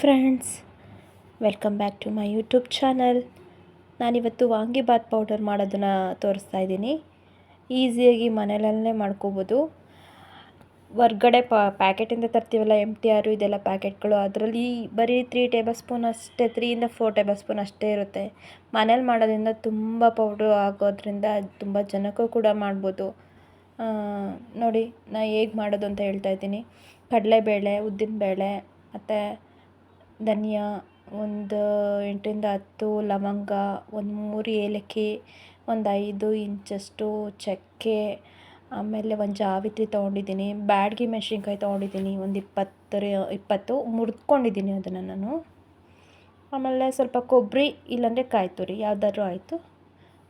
Friends, welcome back to my YouTube channel. ನಾನಿವತ್ತು vangibath powder ಮಾಡೋದನ್ನು ತೋರಿಸ್ತಾ ಇದ್ದೀನಿ. ಈಸಿಯಾಗಿ ಮನೆಯಲ್ಲೇ ಮಾಡ್ಕೋಬೋದು. ಹೊರ್ಗಡೆ ಪ, ಪ್ಯಾಕೆಟಿಂದ ತರ್ತೀವಲ್ಲ ಎಂ ಟಿ ಆರು ಇದೆಲ್ಲ ಪ್ಯಾಕೆಟ್ಗಳು, ಅದರಲ್ಲಿ ಬರೀ ತ್ರೀ ಟೇಬಲ್ ಸ್ಪೂನ್ ಅಷ್ಟೇ ತ್ರೀಯಿಂದ ಫೋರ್ ಟೇಬಲ್ ಸ್ಪೂನ್ ಅಷ್ಟೇ ಇರುತ್ತೆ. ಮನೇಲಿ ಮಾಡೋದ್ರಿಂದ ತುಂಬ ಪೌಡ್ರ್ ಆಗೋದ್ರಿಂದ ತುಂಬ ಜನಕ್ಕೂ ಕೂಡ ಮಾಡ್ಬೋದು. ನೋಡಿ, ನಾ ಹೇಗೆ ಮಾಡೋದು ಅಂತ ಹೇಳ್ತಾ ಇದ್ದೀನಿ. ಕಡಲೆಬೇಳೆ, ಉದ್ದಿನಬೇಳೆ, ಮತ್ತು ಧನಿಯಾ, ಒಂದು ಎಂಟರಿಂದ ಹತ್ತು ಲವಂಗ, ಒಂದು ಮೂರು ಏಲಕ್ಕಿ, ಒಂದು ಐದು ಇಂಚಷ್ಟು ಚಕ್ಕೆ, ಆಮೇಲೆ ಒಂದು ಜಾವಿತ್ರಿ ತೊಗೊಂಡಿದ್ದೀನಿ. ಬ್ಯಾಡಗಿ ಮೆಣಸಿನ್ಕಾಯಿ ತೊಗೊಂಡಿದ್ದೀನಿ, ಒಂದು ಇಪ್ಪತ್ತರ, ಇಪ್ಪತ್ತು ಮುರಿದ್ಕೊಂಡಿದ್ದೀನಿ ಅದನ್ನು ನಾನು. ಆಮೇಲೆ ಸ್ವಲ್ಪ ಕೊಬ್ಬರಿ, ಇಲ್ಲಾಂದರೆ ಕಾಯಿ ತುರಿ ಯಾವ್ದಾದ್ರು ಆಯಿತು.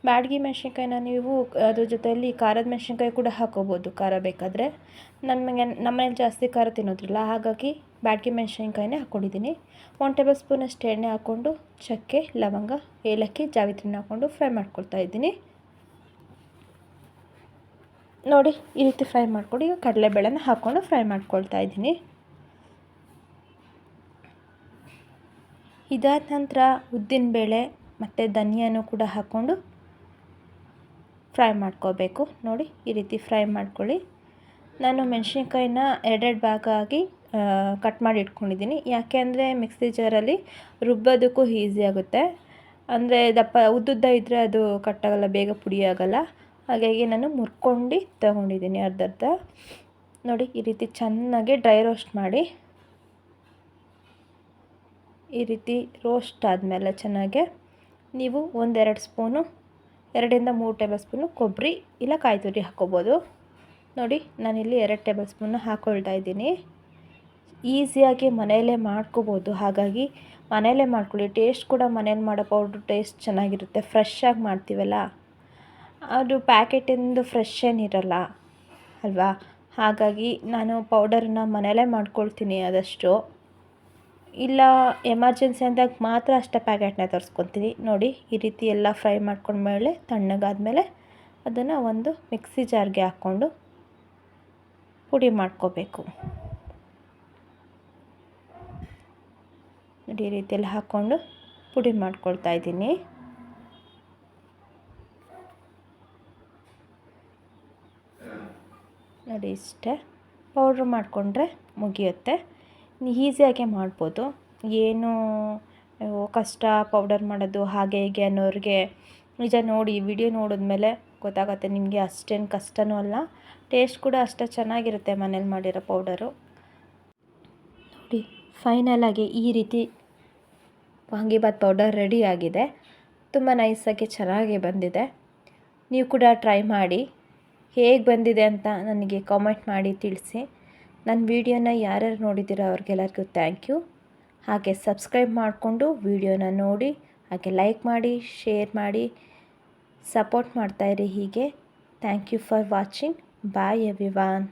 ಬ್ಯಾಡಗಿ ಮೆಣಸಿನ್ಕಾಯಿನ ನೀವು ಅದ್ರ ಜೊತೆಯಲ್ಲಿ ಖಾರದ ಮೆಣಸಿನ್ಕಾಯಿ ಕೂಡ ಹಾಕೋಬೋದು. ಖಾರ ಬೇಕಾದರೆ. ನಮಗೆ ನಮ್ಮನೇಲಿ ಜಾಸ್ತಿ ಖಾರ ತಿನ್ನೋದ್ರಲ್ಲ. ಹಾಗಾಗಿ ಬ್ಯಾಡಗಿ ಮೆಣಸಿನ್ಕಾಯಿನೇ ಹಾಕ್ಕೊಂಡಿದ್ದೀನಿ ಒನ್ ಟೇಬಲ್ ಸ್ಪೂನಷ್ಟು ಎಣ್ಣೆ ಹಾಕ್ಕೊಂಡು ಚಕ್ಕೆ, ಲವಂಗ, ಏಲಕ್ಕಿ, ಜಾವಿತ್ರಿನ ಹಾಕ್ಕೊಂಡು ಫ್ರೈ ಮಾಡ್ಕೊಳ್ತಾ ಇದ್ದೀನಿ. ನೋಡಿ, ಈ ರೀತಿ ಫ್ರೈ ಮಾಡಿಕೊಂಡು ಈಗ ಕಡಲೆಬೇಳೆನ ಹಾಕ್ಕೊಂಡು ಫ್ರೈ ಮಾಡ್ಕೊಳ್ತಾ ಇದ್ದೀನಿ. ಇದಾದ ನಂತರ ಉದ್ದಿನಬೇಳೆ ಮತ್ತು ಧನಿಯಾನು ಕೂಡ ಹಾಕ್ಕೊಂಡು ಫ್ರೈ ಮಾಡ್ಕೋಬೇಕು ನೋಡಿ, ಈ ರೀತಿ ಫ್ರೈ ಮಾಡ್ಕೊಳ್ಳಿ. ನಾನು ಮೆಣಸಿನ್ಕಾಯಿನ ಎರಡೆರಡು ಭಾಗ ಆಗಿ ಕಟ್ ಮಾಡಿ ಇಟ್ಕೊಂಡಿದ್ದೀನಿ. ಯಾಕೆ ಅಂದರೆ ಮಿಕ್ಸಿ ಜಾರಲ್ಲಿ ರುಬ್ಬೋದಕ್ಕೂ ಈಸಿ ಆಗುತ್ತೆ. ಅಂದರೆ ದಪ್ಪ, ಉದ್ದುದ್ದ ಇದ್ದರೆ ಅದು ಕಟ್ಟಾಗಲ್ಲ, ಬೇಗ ಪುಡಿ ಆಗಲ್ಲ ಹಾಗಾಗಿ ನಾನು ಮುರ್ಕೊಂಡು ತಗೊಂಡಿದ್ದೀನಿ ಅರ್ಧ ಅರ್ಧ ನೋಡಿ, ಈ ರೀತಿ ಚೆನ್ನಾಗಿ ಡ್ರೈ ರೋಸ್ಟ್ ಮಾಡಿ. ಈ ರೀತಿ ರೋಸ್ಟ್ ಆದಮೇಲೆ ಚೆನ್ನಾಗೆ ನೀವು ಒಂದೆರಡು ಸ್ಪೂನು ಎರಡರಿಂದ ಮೂರು ಟೇಬಲ್ ಸ್ಪೂನು ಕೊಬ್ಬರಿ ಇಲ್ಲ ಕಾಯಿ ತುರಿ ಹಾಕ್ಕೋಬೋದು. ನೋಡಿ, ನಾನಿಲ್ಲಿ ಎರಡು ಟೇಬಲ್ ಸ್ಪೂನ್ ಹಾಕ್ಕೊಳ್ತಾ ಇದ್ದೀನಿ. ಈಸಿಯಾಗಿ ಮನೆಯಲ್ಲೇ ಮಾಡ್ಕೋಬೋದು. ಹಾಗಾಗಿ ಮನೆಯಲ್ಲೇ ಮಾಡ್ಕೊಳ್ಳಿ. ಟೇಸ್ಟ್ ಕೂಡ ಮನೇಲಿ ಮಾಡೋ ಪೌಡ್ರ್ ಟೇಸ್ಟ್ ಚೆನ್ನಾಗಿರುತ್ತೆ. ಫ್ರೆಶ್ ಆಗಿ ಮಾಡ್ತೀವಲ್ಲ? ಅದು ಪ್ಯಾಕೆಟಿಂದು ಫ್ರೆಶ್ ಏನಿರಲ್ಲ, ಅಲ್ವಾ? ಹಾಗಾಗಿ ನಾನು ಪೌಡರನ್ನ ಮನೆಯಲ್ಲೇ ಮಾಡ್ಕೊಳ್ತೀನಿ ಆದಷ್ಟು. ಇಲ್ಲ ಎಮರ್ಜೆನ್ಸಿ ಅಂದಾಗ ಮಾತ್ರ ಅಷ್ಟೇ ಪ್ಯಾಕೆಟ್ನ ತರಿಸ್ಕೊತೀನಿ. ನೋಡಿ, ಈ ರೀತಿ ಎಲ್ಲ ಫ್ರೈ ಮಾಡ್ಕೊಂಡ್ಮೇಲೆ ತಣ್ಣಗಾದಮೇಲೆ ಅದನ್ನು ಒಂದು ಮಿಕ್ಸಿ ಜಾರ್ಗೆ ಹಾಕ್ಕೊಂಡು ಪುಡಿ ಮಾಡ್ಕೋಬೇಕು. ನೋಡಿ, ಈ ರೀತಿಯಲ್ಲಿ ಹಾಕ್ಕೊಂಡು ಪುಡಿ ಮಾಡ್ಕೊಳ್ತಾ ಇದ್ದೀನಿ. ನೋಡಿ, ಇಷ್ಟೇ. ಪೌಡ್ರ್ ಮಾಡಿಕೊಂಡ್ರೆ ಮುಗಿಯುತ್ತೆ. ಈಸಿಯಾಗೆ ಮಾಡ್ಬೋದು. ಏನು ಕಷ್ಟ ಪೌಡರ್ ಮಾಡೋದು ಹಾಗೆ ಹೀಗೆ ಅನ್ನೋರಿಗೆ ನಿಜ ನೋಡಿ, ವಿಡಿಯೋ ನೋಡಿದ್ಮೇಲೆ ಗೊತ್ತಾಗುತ್ತೆ ನಿಮಗೆ ಅಷ್ಟೇನು ಕಷ್ಟನೂ ಅಲ್ಲ. ಟೇಸ್ಟ್ ಕೂಡ ಅಷ್ಟೇ ಚೆನ್ನಾಗಿರುತ್ತೆ ಮನೇಲಿ ಮಾಡಿರೋ ಪೌಡರು. ನೋಡಿ, ಫೈನಲಾಗಿ ಈ ರೀತಿ ವಾಂಗಿಬಾತ್ ಪೌಡರ್ ರೆಡಿ ಆಗಿದೆ. ತುಂಬ ನೈಸಾಗಿ ಚೆನ್ನಾಗಿ ಬಂದಿದೆ. ನೀವು ಕೂಡ ಟ್ರೈ ಮಾಡಿ. ಹೇಗೆ ಬಂದಿದೆ ಅಂತ ನನಗೆ ಕಾಮೆಂಟ್ ಮಾಡಿ ತಿಳಿಸಿ. ನನ್ನ ವೀಡಿಯೋನ ಯಾರ್ಯಾರು ನೋಡಿದ್ದೀರೋ ಅವ್ರಿಗೆಲ್ಲರಿಗೂ ಥ್ಯಾಂಕ್ ಯು ಹಾಗೆ ಸಬ್ಸ್ಕ್ರೈಬ್ ಮಾಡಿಕೊಂಡು ವೀಡಿಯೋನ ನೋಡಿ, ಹಾಗೆ ಲೈಕ್ ಮಾಡಿ ಶೇರ್ ಮಾಡಿ ಸಪೋರ್ಟ್ ಮಾಡ್ತಾಯಿರಿ ಹೀಗೆ. Thank you for watching bye everyone